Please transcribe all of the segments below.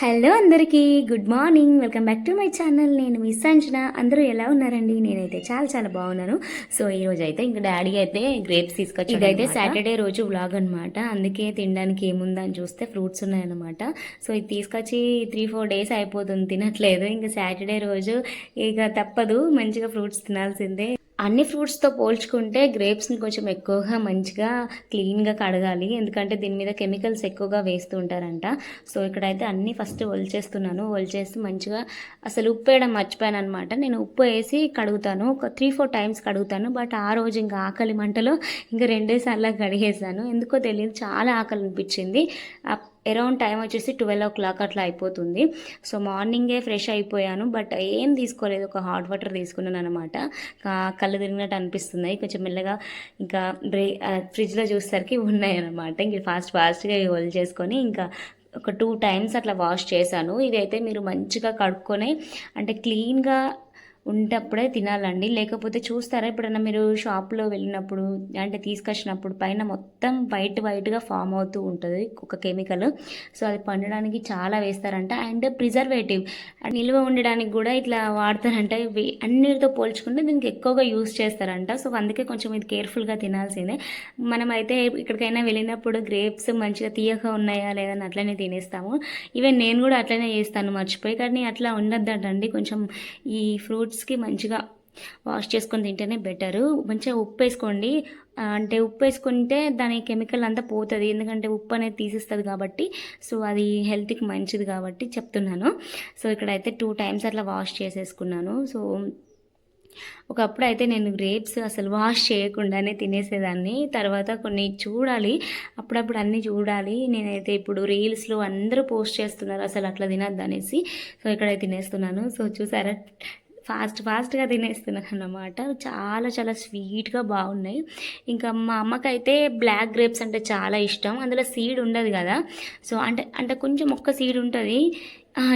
Hello అందరికీ good morning. Welcome back to my channel. నేను miss Anjana అందరూ ఎలా ఉన్నారండి? నేనైతే చాలా చాలా బాగున్నాను. సో ఈ రోజు అయితే ఇంకా డాడీ అయితే గ్రేప్స్ తీసుకొచ్చి ఇదైతే సాటర్డే రోజు వ్లాగ్ అనమాట అందుకే తినడానికి ఏముందని చూస్తే ఫ్రూట్స్ ఉన్నాయన్నమాట. సో ఇది తీసుకొచ్చి త్రీ ఫోర్ డేస్ అయిపోతుంది. తినట్లేదు. ఇంకా సాటర్డే రోజు ఇక తప్పదు. మంచిగా ఫ్రూట్స్ తినాల్సిందే. అన్ని ఫ్రూట్స్తో పోల్చుకుంటే గ్రేప్స్ని కొంచెం ఎక్కువగా మంచిగా క్లీన్గా కడగాలి. ఎందుకంటే దీని మీద కెమికల్స్ ఎక్కువగా వేస్తూ ఉంటారంట. సో ఇక్కడైతే అన్నీ ఫస్ట్ ఒలిచేస్తున్నాను. ఒలిచేసి మంచిగా అసలు ఉప్పు వేయడం మర్చిపోయాను అనమాట నేను ఉప్పు వేసి కడుగుతాను. ఒక త్రీ ఫోర్ టైమ్స్ కడుగుతాను. బట్ ఆ రోజు ఇంకా ఆకలి మంటలో ఇంకా రెండేసార్లు కడిగేసాను ఎందుకో తెలియదు. చాలా ఆకలి అనిపించింది. అరౌండ్ టైం వచ్చేసి ట్వెల్వ్ ఓ క్లాక్ అట్లా అయిపోతుంది. సో మార్నింగే ఫ్రెష్ అయిపోయాను. బట్ ఏం తీసుకోలేదు. ఒక హాట్ వాటర్ తీసుకున్నాను అనమాట కళ్ళు తిరిగినట్టు అనిపిస్తున్నాయి కొంచెం మెల్లగా ఇంకా బ్రే ఫ్రిడ్జ్లో చూసేసరికి ఉన్నాయన్నమాట. ఇంక ఫాస్ట్ ఫాస్ట్గా హోల్ చేసుకొని ఇంకా ఒక టూ టైమ్స్ అట్లా వాష్ చేశాను. ఇదైతే మీరు మంచిగా కడుక్కొని అంటే క్లీన్గా ఉంటప్పుడే తినాలండి. లేకపోతే చూస్తారా ఎప్పుడన్నా మీరు షాప్లో వెళ్ళినప్పుడు అంటే తీసుకొచ్చినప్పుడు పైన మొత్తం వైట్ వైట్గా ఫామ్ అవుతూ ఉంటుంది ఒక కెమికల్. సో అది పండడానికి చాలా వేస్తారంట. అండ్ ప్రిజర్వేటివ్ నిల్వ ఉండడానికి కూడా ఇట్లా వాడతారంట. అన్నిటితో పోల్చుకుంటే దీనికి ఎక్కువగా యూస్ చేస్తారంట. సో అందుకే కొంచెం ఇది కేర్ఫుల్గా తినాల్సిందే. మనమైతే ఎక్కడికైనా వెళ్ళినప్పుడు గ్రేప్స్ మంచిగా తీయగా ఉన్నాయా లేదని అట్లనే తినేస్తాము. ఈవెన్ నేను కూడా అట్లనే చేస్తాను మర్చిపోయి. కానీ అట్లా ఉండద్దండి కొంచెం ఈ ఫ్రూట్స్ ఫ్రూట్స్కి మంచిగా వాష్ చేసుకొని తింటేనే బెటరు. మంచిగా ఉప్పు వేసుకోండి. అంటే ఉప్పు వేసుకుంటే దాని కెమికల్ అంతా పోతుంది. ఎందుకంటే ఉప్పు అనేది తీసేస్తుంది కాబట్టి సో అది హెల్త్కి మంచిది కాబట్టి చెప్తున్నాను. సో ఇక్కడైతే టూ టైమ్స్ అట్లా వాష్ చేసేసుకున్నాను. సో ఒకప్పుడు అయితే నేను గ్రేప్స్ అసలు వాష్ చేయకుండానే తినేసేదాన్ని. తర్వాత కొన్ని చూడాలి. అప్పుడప్పుడు అన్నీ చూడాలి. నేనైతే ఇప్పుడు రీల్స్లో అందరూ పోస్ట్ చేస్తున్నారు. అసలు అట్లా తినద్దు అనేసి సో ఇక్కడ తినేస్తున్నాను. సో చూసారా? ఫాస్ట్ ఫాస్ట్గా తినేస్తున్నాను అన్నమాట చాలా చాలా స్వీట్గా బాగున్నాయి. ఇంకా మా అమ్మకైతే బ్లాక్ గ్రేప్స్ అంటే చాలా ఇష్టం. అందులో సీడ్ ఉండదు కదా. సో అంటే అంటే కొంచెం ఒక్క సీడ్ ఉంటుంది.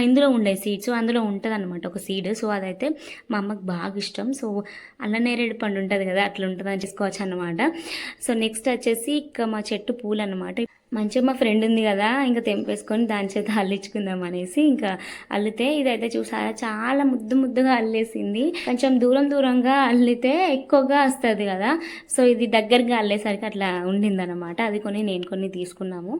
ఇందులో ఉండే సీడ్స్. అందులో ఉంటుంది అనమాట ఒక సీడ్. సో అదైతే మా అమ్మకి బాగా ఇష్టం. సో అల్లనేరేడు పండు ఉంటుంది కదా అట్లా ఉంటుంది అని చేసుకోవచ్చు అనమాట సో నెక్స్ట్ వచ్చేసి ఇక మా చెట్టు పూలు అనమాట మంచిగా మా ఫ్రెండ్ ఉంది కదా ఇంకా తెంపేసుకొని దాని చేత అల్లించుకుందాం అనేసి ఇంకా అల్లితే ఇదైతే చూసారా చాలా ముద్దు ముద్దుగా అల్లేసింది. కొంచెం దూరం దూరంగా అల్లితే ఎక్కువగా వస్తుంది కదా. సో ఇది దగ్గరగా అల్లేసరికి అట్లా ఉండిందనమాట అది కొన్ని నేను కొన్ని తీసుకున్నాము.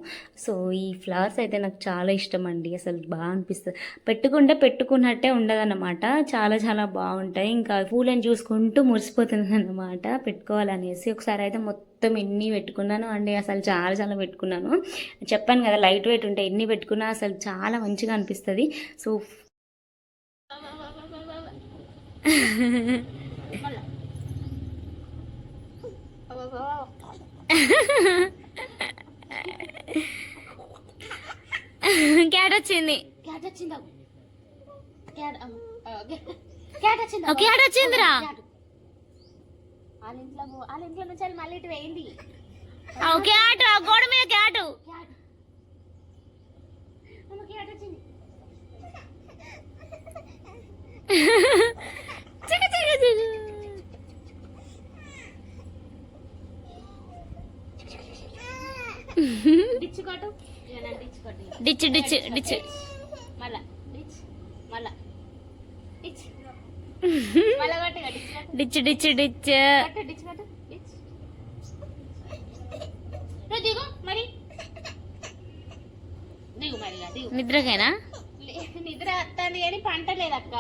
సో ఈ ఫ్లవర్స్ అయితే నాకు చాలా ఇష్టం అండి. అసలు బాగా అనిపిస్తుంది. పెట్టుకుంటే పెట్టుకున్నట్టే ఉండదన్నమాట. చాలా చాలా బాగుంటాయి. ఇంకా పూలను చూసుకుంటూ మురిసిపోతుంది అనమాట పెట్టుకోవాలనేసి ఒకసారి అయితే మొత్తం ఎన్ని పెట్టుకున్నాను అండి అసలు చాలా చాలా పెట్టుకున్నాను. చెప్పాను కదా లైట్ వెయిట్ ఉంటే ఎన్ని పెట్టుకున్నా అసలు చాలా మంచిగా అనిపిస్తుంది. సో క్యాట్ వచ్చింది. క్యాట్ వచ్చిందా? క్యాట్ క్యాట్ వచ్చిందా? ఓ క్యాట్ వచ్చిందిరా. వాళ్ళ ఇంట్లో వాళ్ళ ఇంట్లో నుంచి వెళ్ళి మళ్ళీ ఇటు వేయింది ఓ క్యాట్ గోడ మీద క్యాట్ క్యాట్ వచ్చింది చిక చిక చిక డిచ్ కొట్టు. డిచ్ కొట్టు. డిచ్ డిచ్ డిచ్. మళ్ళా డిచ్ మళ్ళా. డిచ్. డిచ్ డిచ్ డిచ్. నిద్రకేనా? నిద్ర వస్తుంది కానీ పంట లేదక్క.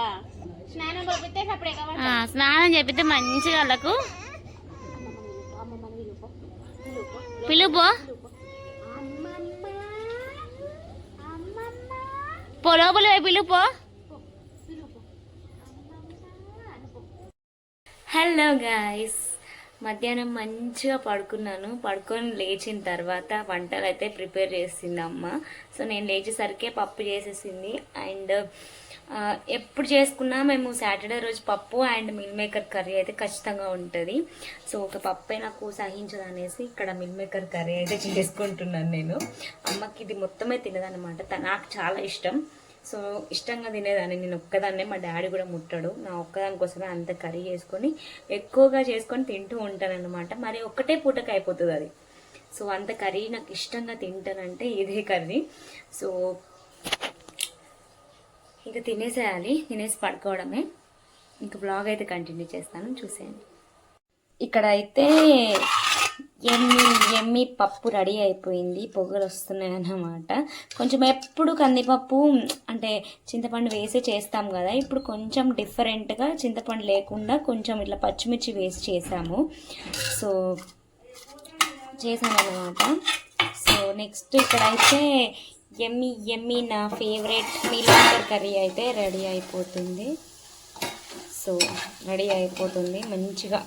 స్నానం ఎగబడతా. స్నానం చెప్పితే మంచిగా వాళ్ళకు. పిలుపు పిలుపు పిలుపు అమ్మమ్మ అమ్మమ్మ. పో లోపల పోయి పిలుపు పిలుపు అమ్మమ్మ అనుకో హలో గాయస్. మధ్యాహ్నం మంచిగా పడుకున్నాను. పడుకొని లేచిన తర్వాత వంటలు అయితే ప్రిపేర్ చేసింది అమ్మ. సో నేను లేచేసరికే పప్పు చేసేసింది. అండ్ ఎప్పుడు చేసుకున్నా మేము సాటర్డే రోజు పప్పు అండ్ మిల్ మేకర్ కర్రీ అయితే ఖచ్చితంగా ఉంటుంది. సో ఒక పప్పే నాకు సహించదు అనేసి ఇక్కడ మిల్ మేకర్ కర్రీ అయితే చేసుకుంటున్నాను నేను. అమ్మకి ఇది మొత్తమే తినదనమాట నాకు చాలా ఇష్టం. సో ఇష్టంగా తినేదాన్ని. నేను ఒక్కదాన్నే మా డాడీ కూడా ముట్టడు. నా ఒక్కదాని కోసమే అంత కర్రీ చేసుకొని ఎక్కువగా చేసుకొని తింటూ ఉంటానన్నమాట. మరి ఒక్కటే పూటకి అయిపోతుంది అది. సో అంత కర్రీ నాకు ఇష్టంగా తింటానంటే ఇదే కర్రీ. సో ఇంకా తినేసేయాలి. తినేసి పడుకోవడమే. ఇంకా బ్లాగ్ అయితే కంటిన్యూ చేస్తాను. చూసేయండి. ఇక్కడ అయితే ఎమ్మి ఎమ్మి పప్పు రెడీ అయిపోయింది. పొగలు వస్తున్నాయి అన్నమాట. కొంచెం ఎప్పుడు కందిపప్పు అంటే చింతపండు వేసి చేస్తాం కదా. ఇప్పుడు కొంచెం డిఫరెంట్గా చింతపండు లేకుండా కొంచెం ఇట్లా పచ్చిమిర్చి వేసి చేసాము. సో చేశాను అన్నమాట. సో నెక్స్ట్ ఇక్కడైతే ఎమ్మి ఎమ్మి నా ఫేవరెట్ మీలంకర్ కర్రీ అయితే రెడీ అయిపోతుంది. సో రెడీ అయిపోతుంది మంచిగా.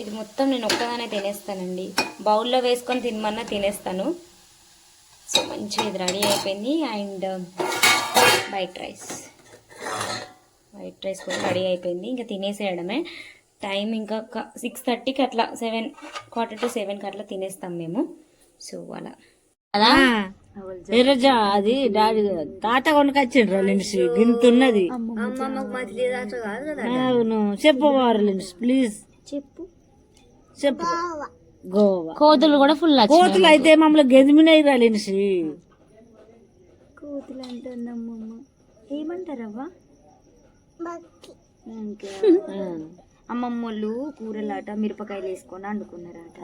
ఇది మొత్తం నేను ఒక్కగానే తినేస్తానండి. బౌల్లో వేసుకొని తినమన్నా తినేస్తాను. సో మంచిగా ఇది రెడీ అయిపోయింది. And white rice. White rice కూడా రెడీ అయిపోయింది. ఇంకా తినేసేయడమే. టైం ఇంకా సిక్స్ థర్టీకి అట్లా సెవెన్ క్వార్టర్ టు సెవెన్కి అట్లా తినేస్తాం మేము. సో అలా. ఎర్రజా అది డాడీ తాత కొనుకొచ్చిండ్రు లిన్స్ గింతున్నది అవును. చెప్పవారు లిన్స్ ప్లీజ్. చెప్పు. చెప్పు. గోవా. కోతులు కూడా ఫుల్ కోతులు అయితే మమ్మల్ని గెదిమినాయి రా లిన్స్ కోతులు అంటుందమ్మమ్మ ఏమంటారవ్వా? అమ్మమ్మోళ్ళు కూరలాట మిరపకాయలు వేసుకొని వండుకున్నారట.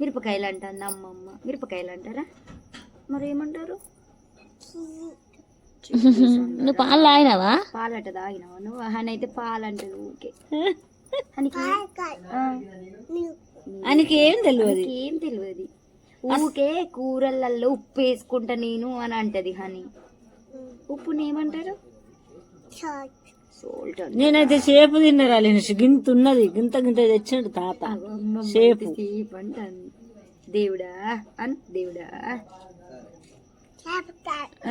మిరపకాయలు అంటుంది అమ్మమ్మ? మిరపకాయలు అంటారా మరి ఏమంటారు నువ్వు పాలు తాగినావా? పాలట తాగినావా? నువ్వు అని అయితే పాలు అంటది ఊకే ఆయనకి ఏం తెలియదు ఏం తెలియదు ఊకే కూరలల్లో ఉప్పు వేసుకుంటా నేను అని అంటది హని. ఉప్పుని ఏమంటారు నేనైతే సేపు తిన్నారా లిన్స్ గింతున్నది. గింత గింత తెచ్చిండు తాత. అంటాను దేవుడా? అన్ దేవుడా?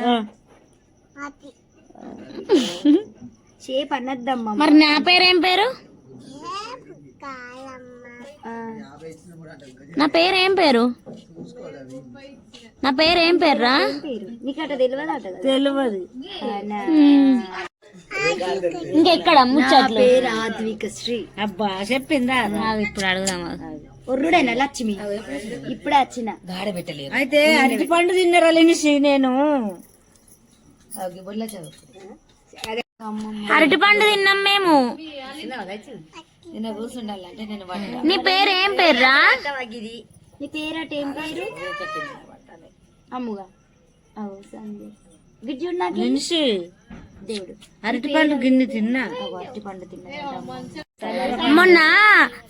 ఆ. చేపు అనద్దమ్మా మరి నా పేరు ఏం పేరు? నా పేరు ఏం పేరు? నా పేరు ఏం పేర్రా? తెలియదు? ఇంకెక్కడ ముచ్చట్లు? పేరు ఆద్విక శ్రీ. అబ్బా చెప్పిందా? ఇప్పుడు అడుగుదాం ఒర్రుడేనా లక్ష్మి? ఇప్పుడే వచ్చిన. అయితే అరటి పండు తిన్నారా లిన్స్ నేను? అరటి పండు తిన్నాం మేము. నీ పేరు ఏం పేర్రా? నీ పేరట ఏం పేరు? అమ్ముగా. అవు సంజయ్ గిడ్జుడు నాకు. లిన్స్ దేవుడు. అరటి పండు గిన్నె తిన్నా. అవు అరటి పండు తిన్నా. మొన్న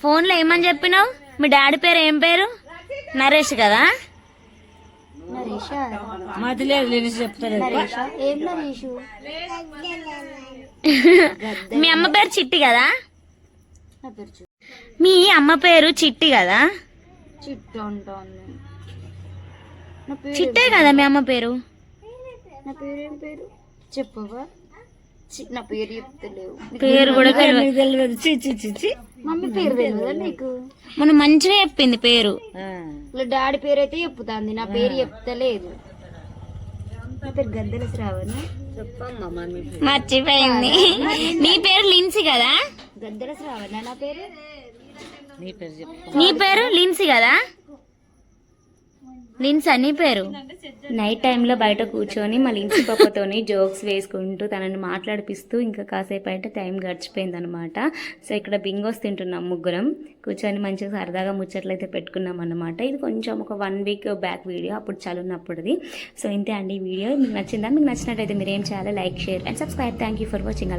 ఫోన్లో ఏమని చెప్పినావు? మీ డాడీ పేరు ఏం పేరు? నరేష్ కదా? మీ అమ్మ పేరు చిట్టి కదా? నా పేరు చూ మీ అమ్మ పేరు చిట్టి కదా? చిట్టు నా పేరు చిట్టే కదా మీ అమ్మ పేరు? నా పేరు ఏం పేరు? చెప్పవా? నా పేరు చెప్తలేవు. పేరు కూడా తెలియదు మమ్మీ పేరు తెలియదా నీకు? మొన్న మంచిగా చెప్పింది పేరు. ఆ. ఇలా డాడీ పేరు అయితే చెప్తాంది నా పేరు చెప్తలేదు. నా పేరు గద్దెల శ్రావణ. మర్చిపోయింది. నీ పేరు లిన్సీ కదా? గద్దెల శ్రావణ నా పేరు? నీ పేరు చెప్పు. నీ పేరు? లిన్సీ కదా? లిన్సా నీ పేరు? నైట్ టైంలో బయట కూర్చొని మా లించి పప్పతోని జోక్స్ వేసుకుంటూ తనని మాట్లాడిపిస్తూ ఇంకా కాసేపు అయితే టైం గడిచిపోయింది అనమాట సో ఇక్కడ బింగోస్ తింటున్నాం ముగ్గురం. కూర్చొని మంచిగా సరదాగా ముచ్చట్లు అయితే పెట్టుకున్నాం అనమాట ఇది కొంచెం ఒక వన్ వీక్ బ్యాక్ వీడియో అప్పుడు చదువున్నప్పుడుది. సో ఇంతే అండి ఈ వీడియో. మీకు నచ్చిందా? మీకు నచ్చినట్టయితే మీరు ఏం చేయాలి like share and subscribe. Thank you for watching.